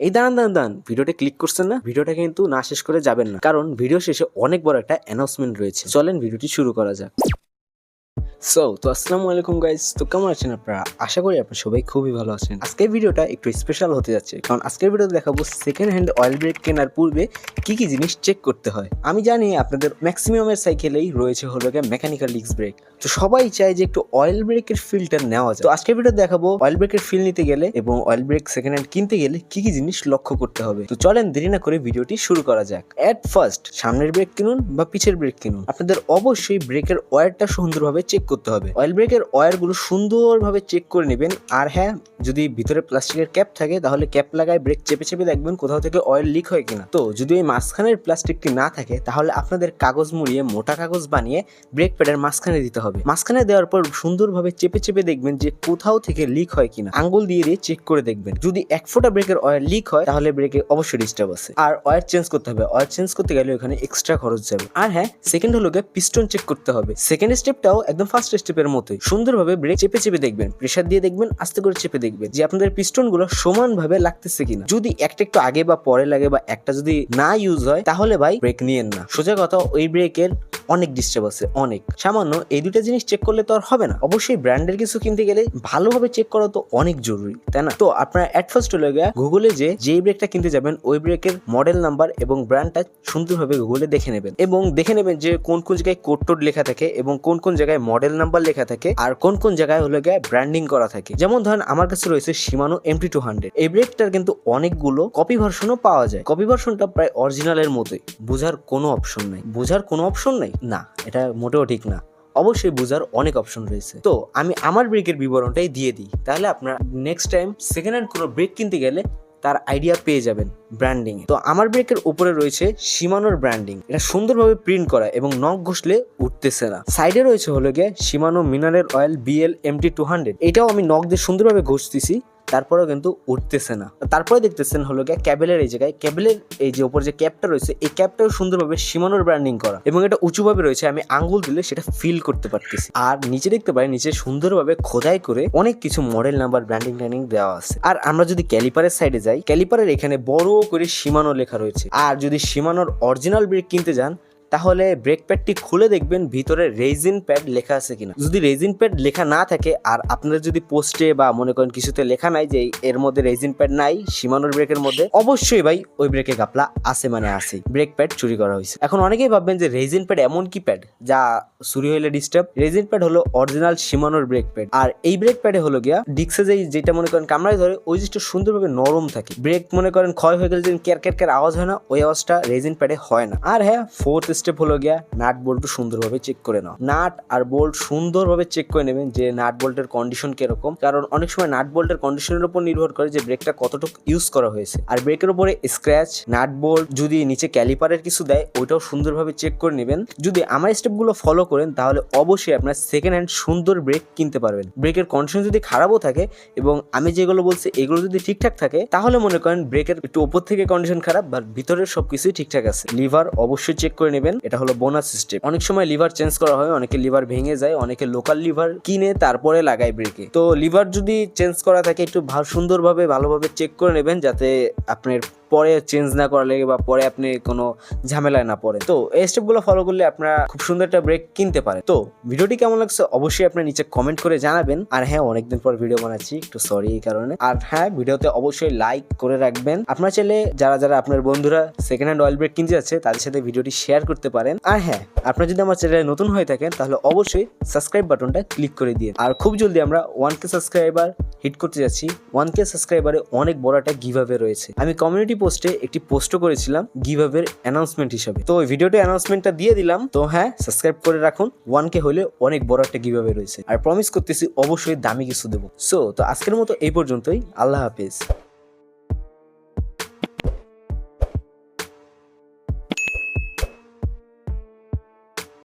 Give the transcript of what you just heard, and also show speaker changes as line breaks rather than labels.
এই দান দান দান ভিডিওটা ক্লিক করছেন না? ভিডিওটা কিন্তু না শেষ করে যাবেন না। কারণ ভিডিও শেষে অনেক বড় একটা অ্যানাউন্সমেন্ট রয়েছে। চলেন, ভিডিওটি শুরু করা যাক। সো তো আসসালামু আলাইকুম গাইজ তো কেমন আছেন আপনারা? আশা করি আপনারা সবাই খুবই ভালো আছেন। আজকের ভিডিওটা একটু স্পেশাল হতে যাচ্ছে, কারণ আজকের ভিডিওতে দেখাবো সেকেন্ড হ্যান্ড অয়েল ব্রেক কেনার পূর্বে কি কি জিনিস চেক করতে হয়। আমি জানি আপনাদের ম্যাক্সিমামের সাইকেলেই রয়েছে হলো গিয়ে মেকানিক্যাল ডিস্ক ব্রেক তো সবাই চায় যে একটু অয়েল ব্রেকের ফিল্টার নেওয়া যায়। তো আজকের ভিডিও দেখাবো অয়েল ব্রেকের ফিল নিতে গেলে এবং অয়েল ব্রেক সেকেন্ড হ্যান্ড কিনতে গেলে কি কি জিনিস লক্ষ্য করতে হবে। তো চলেন দেরি না করে ভিডিওটি শুরু করা যাক। এট ফার্স্ট সামনের ব্রেক কিনুন বা পিছের ব্রেক কিনুন। আপনাদের অবশ্যই ব্রেকের ওয়্যারটা সুন্দরভাবে চেক করতে হবে। অয়েল ব্রেকের ওয়্যারগুলো সুন্দরভাবে চেক করে নেবেন। আর হ্যাঁ যদি ভিতরে প্লাস্টিকের ক্যাপ থাকে, তাহলে ক্যাপ লাগায় ব্রেক চেপে চেপে দেখবেন কোথাও থেকে অয়েল লিক হয় কিনা। তো যদি এই মাঝখানের প্লাস্টিকটি না থাকে, তাহলে আপনাদের কাগজ মুড়িয়ে, মোটা কাগজ বানিয়ে ব্রেক প্যাডের মাঝখানে দিতে হবে। মাঝখানে দেওয়ার পর সুন্দরভাবে চেপে চেপে দেখবেন যে কোথাও থেকে লিক হয় কিনা। আঙ্গুল দিয়ে দিয়ে চেক করে দেখবেন। যদি এক ফোঁটা ব্রেকের অয়েল লিক হয়, তাহলে ব্রেকে অবশ্যই ডিস্টার্ব আছে। আর অয়েল চেঞ্জ করতে হবে। অয়েল চেঞ্জ করতে গেলে ওখানে এক্সট্রা খরচ যাবে। আর হ্যাঁ সেকেন্ড হলো পিস্টন চেক করতে হবে। সেকেন্ড স্টেপটাও একদম ফার্স্ট স্টেপের মতোই। সুন্দরভাবে ব্রেক চেপে চেপে দেখবেন প্রেশার দিয়ে দেখবেন, আস্তে করে চেপে দেখবেন যে আপনাদের পিস্টনগুলো সমানভাবে লাগতেছে কিনা। যদি একটা একটু আগে বা পরে লাগে বা একটা যদি না ইউজ হয়, তাহলে ভাই ব্রেক নিয়েন না। সোজা কথা, ওই ব্রেকের অনেক ডিস্টার্ব আছে, অনেক। সামান্য এই দুটা জিনিস চেক করলে তো আর হবে না। অবশ্যই ব্র্যান্ডের কিছু কিনতে গেলে ভালোভাবে চেক করা তো অনেক জরুরি, তাই না? তো আপনারা অ্যাট ফার্স্ট হলে গুগলে যে, যেই ব্রেকটা কিনতে যাবেন, ওই ব্রেকের মডেল নাম্বার এবং ব্র্যান্ডটা সুন্দরভাবে গুগলে দেখে নেবেন। এবং দেখে নেবেন যে কোন কোন জায়গায় কোড টোড লেখা থাকে এবং কোন কোন জায়গায় মডেল নাম্বার লেখা থাকে আর কোন কোন জায়গায় হলো গিয়ে ব্র্যান্ডিং করা থাকে। যেমন ধরেন আমার কাছে রয়েছে সীমানো এমটি টু হান্ড্রেড এই ব্রেকটার কিন্তু অনেকগুলো কপি ভার্সনও পাওয়া যায়। কপি ভার্সনটা প্রায় অরিজিনালের মতোই। বোঝার কোনো অপশন নাই। বোঝার কোনো অপশন নাই? না, এটা মোটেও ঠিক না। অবশ্যই বোঝার অনেক অপশন রয়েছে। তো আমি আমার ব্রেকের বিবরণটাই দিয়ে দিই। তাহলে আপনার নেক্সট টাইম সেকেন্ড হ্যান্ড কোনো ব্রেক কিনতে গেলে তার আইডিয়া পেয়ে যাবেন ব্র্যান্ডিং তো আমার ব্রেকের উপরে রয়েছে সীমানোর ব্র্যান্ডিং এটা সুন্দরভাবে প্রিন্ট করা এবং নখ ঘষলে উঠতেছে না। সাইডে রয়েছে হলো গিয়ে Shimano mineral oil BL MT two hundred এটাও আমি নখ দিয়ে সুন্দরভাবে ঘষতেছি। তারপরেও কিন্তু উঠতেছে না। তারপরে দেখতেছেন হলো গিয়ে ক্যাবেলের এই জায়গায়, ক্যাবেলের এই যে ওপর যে ক্যাপটা রয়েছে, এই ক্যাপটাও সুন্দরভাবে সীমানোর ব্র্যান্ডিং করা এবং এটা উঁচুভাবে রয়েছে, আমি আঙ্গুল দিলে সেটা ফিল করতে পারতেছি। আর নিচে দেখতে পাই নিচে সুন্দরভাবে খোদাই করে অনেক কিছু মডেল নাম্বার ব্র্যান্ডিং ট্যান্ডিং দেওয়া আছে। আর আমরা যদি ক্যালিপারের সাইডে যাই, ক্যালিপারের এখানে বড় করে সীমানো লেখা রয়েছে। আর যদি সীমানোর অরিজিনাল ব্রেক কিনতে যান তাহলে ব্রেক প্যাডটি খুলে দেখবেন ভিতরে রেজিন প্যাড লেখা আছে কিনা। যদি রেজিন প্যাড লেখা না থাকে, আর আপনাদের যদি পোস্টে বা মনে করেন কিছুতে লেখা নাই যে এর মধ্যে রেজিন প্যাড নাই, সীমানোর ব্রেকের মধ্যে, অবশ্যই ভাই ওই ব্রেকে গাপলা আছে মানে আছে। ব্রেক প্যাড চুরি করা হয়েছে। এখন অনেকেই ভাববেন যে রেজিন প্যাড এমন কি প্যাড যা চুরি হইলে ডিস্টার্ব রেজিন প্যাড হলো অরিজিনাল সীমানোর ব্রেক প্যাড আর এই ব্রেক প্যাডে হলো গিয়া ডিক্সে যেই যেটা মনে করেন কামড়ায় ধরে, ওই জিনিসটা সুন্দরভাবে নরম থাকে। ব্রেক মনে করেন ক্ষয় হয়ে গেলে যে ক্যার ক্যার আওয়াজ হয় না, ওই আওয়াজটা রেজিন প্যাডে হয় না। আর হ্যাঁ ফোর্থ স্টেপ হলো গিয়া নাট বোল্ট সুন্দরভাবে চেক করে নাও। নাট আর বোল্ট সুন্দরভাবে চেক করে নেবেন যে নাট বোল্টের কন্ডিশন কীরকম। কারণ অনেক সময় নাট বোল্টের কন্ডিশনের উপর নির্ভর করে যে ব্রেকটা কতটুকু ইউজ করা হয়েছে। আর ব্রেকের উপরে স্ক্র্যাচ নাট বোল্ট যদি নিচে ক্যালিপারের কিছু দেয়, ওইটাও সুন্দরভাবে চেক করে নেবেন। যদি আমার স্টেপগুলো ফলো করেন, তাহলে অবশ্যই আপনার সেকেন্ড হ্যান্ড সুন্দর ব্রেক কিনতে পারবেন। ব্রেকের কন্ডিশন যদি খারাপও থাকে এবং আমি যেগুলো বলছি, এগুলো যদি ঠিকঠাক থাকে, তাহলে মনে করেন ব্রেকের একটু উপর থেকে কন্ডিশন খারাপ বা ভিতরের সবকিছুই ঠিকঠাক আছে। লিভার অবশ্যই চেক করে নেবেন। এটা হলো বোনাস সিস্টেম অনেক সময় লিভার চেঞ্জ করা হয়, অনেকে লিভার ভেঙে যায়, অনেকে লোকাল লিভার কিনে তারপরে লাগায় ব্রেকে তো লিভার যদি চেঞ্জ করা থাকে, একটু সুন্দরভাবে, ভালোভাবে চেক করে নেবেন, যাতে আপনার পরে চেঞ্জ না করা লাগে বা পরে আপনি কোনো ঝামেলায় না পড়েন। তো এই স্টেপগুলো ফলো করলে আপনারা খুব সুন্দর একটা ব্রেক কিনতে পারেন। তো ভিডিওটি কেমন লাগছে অবশ্যই আপনি নিচে কমেন্ট করে জানাবেন। আর হ্যাঁ অনেকদিন পর ভিডিও বানাচ্ছি, একটু সরি এই কারণে। আর হ্যাঁ ভিডিওতে অবশ্যই লাইক করে রাখবেন। আপনার চাইলে যারা যারা আপনার বন্ধুরা সেকেন্ড হ্যান্ড অয়েল ব্রেক কিনতে যাচ্ছে, তাদের সাথে ভিডিওটি শেয়ার করতে পারেন। আর হ্যাঁ আপনার যদি আমার চ্যানেলে নতুন হয়ে থাকেন, তাহলে অবশ্যই সাবস্ক্রাইব বাটনটা ক্লিক করে দিয়ে আর খুব জলদি আমরা ওয়ান কে সাবস্ক্রাইবার হিট করতে যাচ্ছি। ওয়ান কে সাবস্ক্রাইবারে অনেক বড় একটা গিভাবে রয়েছে। আমি কমিউনিটি পোস্টে একটি পোস্টও করেছিলাম গিভাবের অ্যানাউন্সমেন্ট হিসাবে। তো ওই ভিডিওটি অ্যানাউন্সমেন্টটা দিয়ে দিলাম। তো হ্যাঁ সাবস্ক্রাইব করে রাখুন। ওয়ান কে হলে অনেক বড় একটা গিভাবে রয়েছে। আর প্রমিস করতেছি, অবশ্যই দামি কিছু দেবো। সো তো আজকের মতো এই পর্যন্তই। আল্লাহ হাফিজ।